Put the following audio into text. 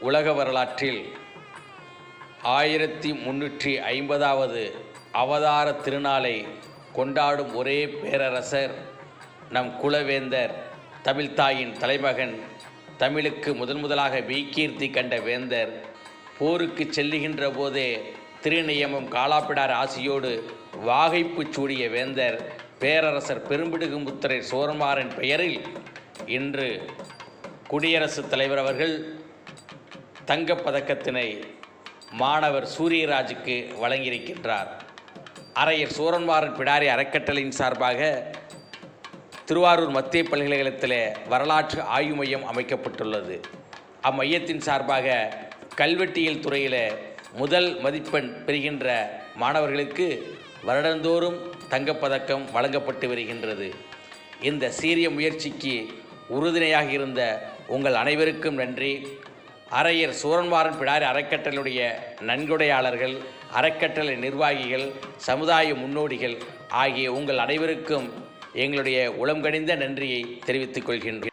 உலக வரலாற்றில் ஆயிரத்தி முன்னூற்றி ஐம்பதாவது அவதார திருநாளை கொண்டாடும் ஒரே பேரரசர் நம் குலவேந்தர் தமிழ்தாயின் தலைமகன் தமிழுக்கு முதன் முதலாக வீக்கீர்த்தி கண்ட வேந்தர். போருக்கு செல்லுகின்ற போதே திருநியமம் காலாப்பிடார் ஆசியோடு வாகைப்பு சூடிய வேந்தர் பேரரசர் பெரும்பிடுகுமுத்திரை சோரமாறன் பெயரில் இன்று குடியரசுத் தலைவர் அவர்கள் தங்கப் பதக்கத்தினை மாணவர் சூரியராஜுக்கு வழங்கியிருக்கின்றார். அரையர் சூரன்மாறன் பிடாரி அறக்கட்டளையின் சார்பாக திருவாரூர் மத்திய பல்கலைக்கழகத்தில் வரலாற்று ஆய்வு மையம் அமைக்கப்பட்டுள்ளது. அம்மையத்தின் சார்பாக கல்வெட்டியல் துறையில் முதல் மதிப்பெண் பெறுகின்ற மாணவர்களுக்கு வருடந்தோறும் தங்கப்பதக்கம் வழங்கப்பட்டு வருகின்றது. இந்த சீரிய முயற்சிக்கு உறுதுணையாக இருந்த உங்கள் அனைவருக்கும் நன்றி. அரையர் சூரன்மாறன் பிடாரி அறக்கட்டளுடைய நன்கொடையாளர்கள் அறக்கட்டளை நிர்வாகிகள் சமுதாய முன்னோடிகள் ஆகிய உங்கள் அனைவருக்கும் எங்களுடைய உளம் கனிந்த நன்றியை தெரிவித்துக் கொள்கின்றேன்.